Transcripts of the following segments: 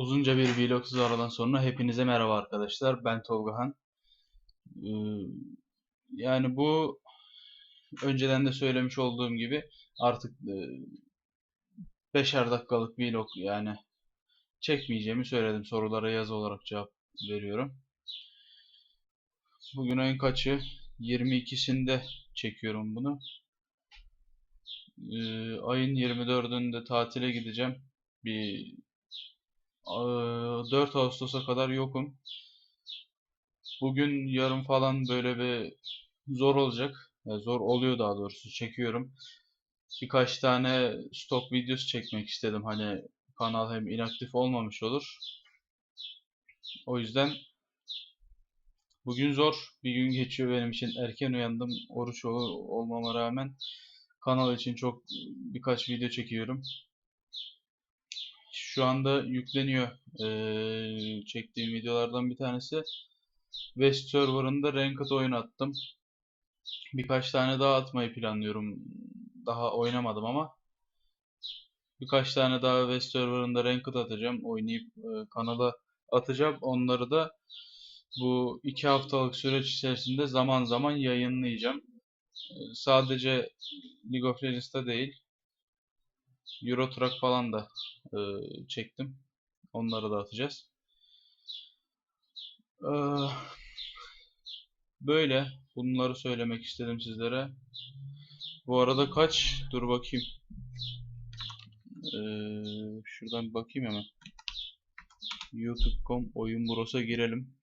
Uzunca bir vlogsuz aradan sonra hepinize merhaba arkadaşlar. Ben Tolgahan. Ee, yani bu önceden de söylemiş olduğum gibi artık e, beşer dakikalık vlog yani çekmeyeceğimi söyledim. Sorulara yazı olarak cevap veriyorum. Bugün ayın kaçı? 22'sinde çekiyorum bunu. Ee, ayın 24'ünde tatile gideceğim. Bir 4 Ağustos'a kadar yokum. Bugün yarın falan böyle bir zor olacak. Yani zor oluyor daha doğrusu. Çekiyorum. Birkaç tane stok videosu çekmek istedim. Hani kanal hem inaktif olmamış olur. O yüzden bugün zor bir gün geçiyor benim için. Erken uyandım. Oruç ol olmama rağmen kanal için çok birkaç video çekiyorum. Şu anda yükleniyor ee, çektiğim videolardan bir tanesi. West Server'ında Ranked oyun attım. Birkaç tane daha atmayı planlıyorum. Daha oynamadım ama. Birkaç tane daha West Server'ında Ranked atacağım. Oynayıp e, kanala atacağım. Onları da bu iki haftalık süreç içerisinde zaman zaman yayınlayacağım. Sadece League of Legends'ta değil. Euro Truck falan da e, çektim. Onları da atacağız. E, böyle. Bunları söylemek istedim sizlere. Bu arada kaç? Dur bakayım. E, şuradan bir bakayım hemen. YouTube.com oyun burası girelim.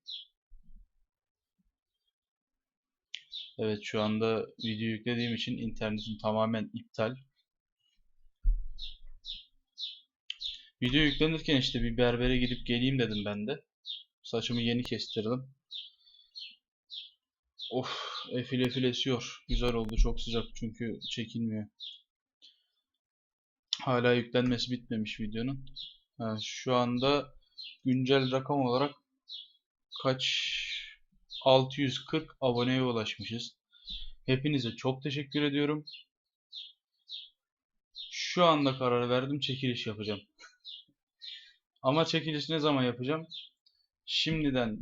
Evet şu anda video yüklediğim için internetim tamamen iptal. Video yüklenirken işte bir berbere gidip geleyim dedim ben de. Saçımı yeni kestirdim. Of, efil efil esiyor. Güzel oldu. Çok sıcak çünkü çekilmiyor. Hala yüklenmesi bitmemiş videonun. Ha, şu anda güncel rakam olarak kaç 640 aboneye ulaşmışız. Hepinize çok teşekkür ediyorum. Şu anda karar verdim çekiliş yapacağım. Ama çekiliş ne zaman yapacağım? Şimdiden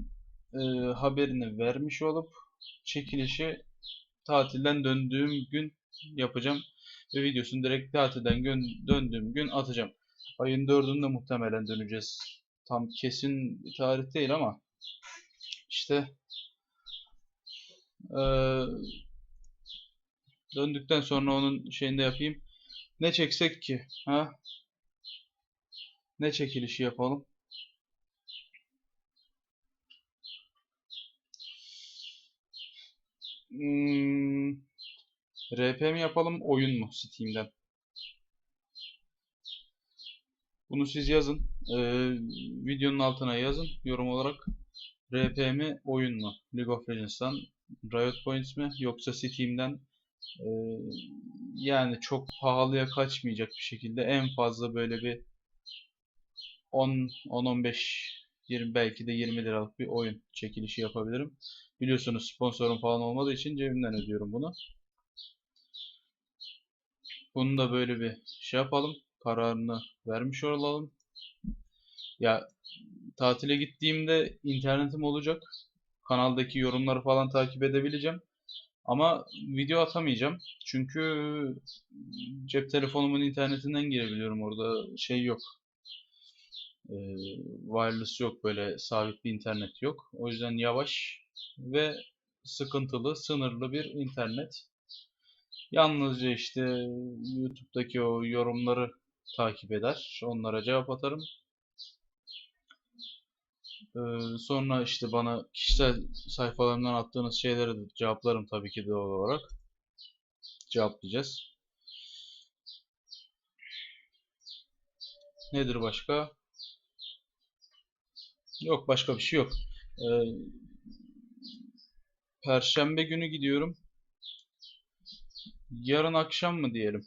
e, haberini vermiş olup çekilişi tatilden döndüğüm gün yapacağım. Ve videosunu direkt tatilden döndüğüm gün atacağım. Ayın 4'ünde muhtemelen döneceğiz. Tam kesin bir tarih değil ama işte e, döndükten sonra onun şeyinde yapayım. Ne çeksek ki? Ha? Ne çekilişi yapalım? Hmm, RP mi yapalım, oyun mu Steam'den? Bunu siz yazın. Ee, videonun altına yazın yorum olarak. RP mi, oyun mu? League of Legends'tan Riot Points mi yoksa Steam'den e, yani çok pahalıya kaçmayacak bir şekilde en fazla böyle bir 10 10-15 20 belki de 20 liralık bir oyun çekilişi yapabilirim. Biliyorsunuz sponsorum falan olmadığı için cebimden ödüyorum bunu. Bunu da böyle bir şey yapalım. Kararını vermiş olalım. Ya tatile gittiğimde internetim olacak. Kanaldaki yorumları falan takip edebileceğim. Ama video atamayacağım. Çünkü cep telefonumun internetinden girebiliyorum. Orada şey yok e, wireless yok böyle sabit bir internet yok. O yüzden yavaş ve sıkıntılı, sınırlı bir internet. Yalnızca işte YouTube'daki o yorumları takip eder. Onlara cevap atarım. Ee, sonra işte bana kişisel sayfalarımdan attığınız şeyleri de cevaplarım tabii ki doğal olarak. Cevaplayacağız. Nedir başka? Yok başka bir şey yok. Ee, Perşembe günü gidiyorum. Yarın akşam mı diyelim?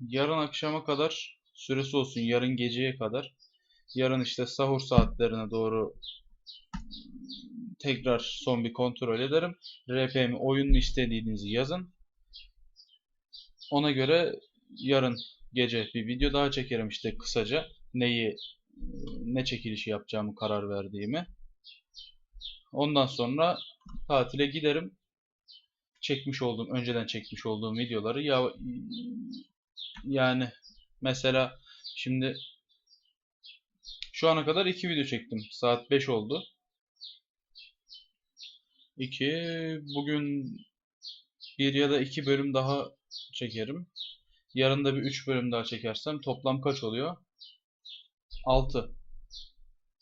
Yarın akşama kadar süresi olsun. Yarın geceye kadar. Yarın işte sahur saatlerine doğru tekrar son bir kontrol ederim. RPM oyununu istediğinizi yazın. Ona göre yarın gece bir video daha çekerim işte kısaca. Neyi ne çekilişi yapacağımı karar verdiğimi. Ondan sonra tatile giderim. Çekmiş olduğum, önceden çekmiş olduğum videoları ya yani mesela şimdi şu ana kadar iki video çektim. Saat 5 oldu. 2 bugün bir ya da iki bölüm daha çekerim. Yarın da bir 3 bölüm daha çekersem toplam kaç oluyor? 6.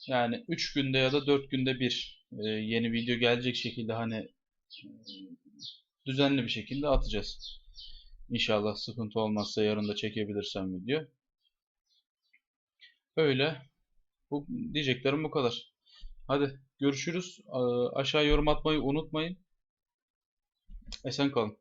Yani 3 günde ya da 4 günde bir e, yeni video gelecek şekilde hani e, düzenli bir şekilde atacağız. İnşallah sıkıntı olmazsa yarın da çekebilirsem video. Öyle. Bu diyeceklerim bu kadar. Hadi görüşürüz. Aşağı yorum atmayı unutmayın. Esen kalın.